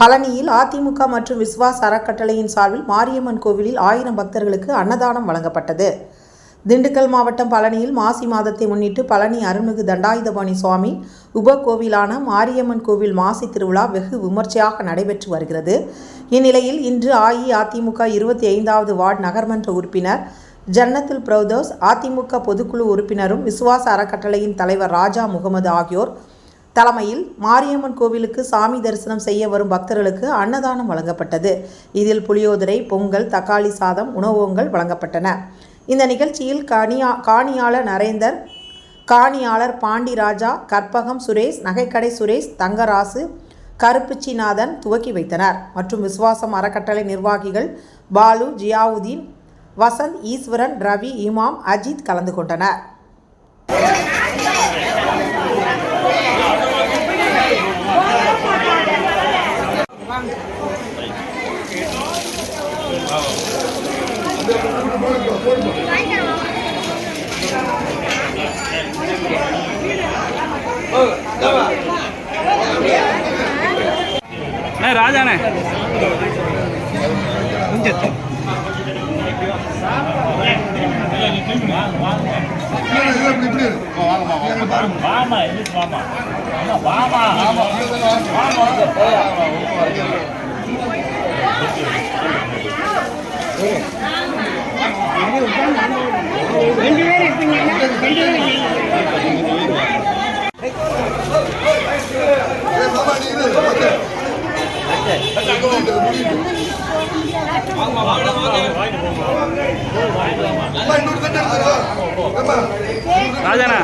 பழனியில் அதிமுக மற்றும் விஸ்வாஸ் அறக்கட்டளையின் சார்பில் மாரியம்மன் கோவிலில் ஆயிரம் பக்தர்களுக்கு அன்னதானம் வழங்கப்பட்டது. திண்டுக்கல் மாவட்டம் பழனியில் மாசி மாதத்தை முன்னிட்டு பழனி அருள்மிகு தண்டாயுதபாணி சுவாமி உபகோவிலான மாரியம்மன் கோவில் மாசி திருவிழா வெகு விமர்சையாக நடைபெற்று வருகிறது. இந்நிலையில் இன்று அஇஅதிமுக இருபத்தி ஐந்தாவது வார்டு நகர்மன்ற உறுப்பினர் ஜன்னத்துல் பிரௌதோஸ் அதிமுக பொதுக்குழு உறுப்பினரும் விசுவாச அறக்கட்டளையின் தலைவர் ராஜா முகமது ஆகியோர் தலைமையில் மாரியம்மன் கோவிலுக்கு சாமி தரிசனம் செய்ய வரும் பக்தர்களுக்கு அன்னதானம் வழங்கப்பட்டது. இதில் புளியோதரை பொங்கல் தக்காளி சாதம் உணவகங்கள் வழங்கப்பட்டன. இந்த நிகழ்ச்சியில் காணியா காணியாளர் நரேந்தர் காணியாளர் பாண்டிராஜா கற்பகம் சுரேஷ் நகைக்கடை சுரேஷ் தங்கராசு கருப்புச்சிநாதன் துவக்கி வைத்தனர். மற்றும் விசுவாசம் அறக்கட்டளை நிர்வாகிகள் பாலு ஜியாவுதீன் வசந்த் ஈஸ்வரன் ரவி இமாம் அஜித் கலந்து கொண்டனர். ராஜாண்ணே. வாமா எந்திரிச்சு வாமா வாமா. ராஜாண்ணா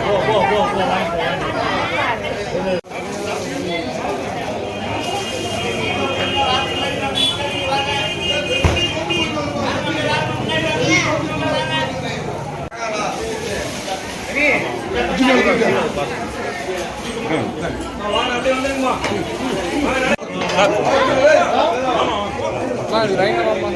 லைன்ல வாமா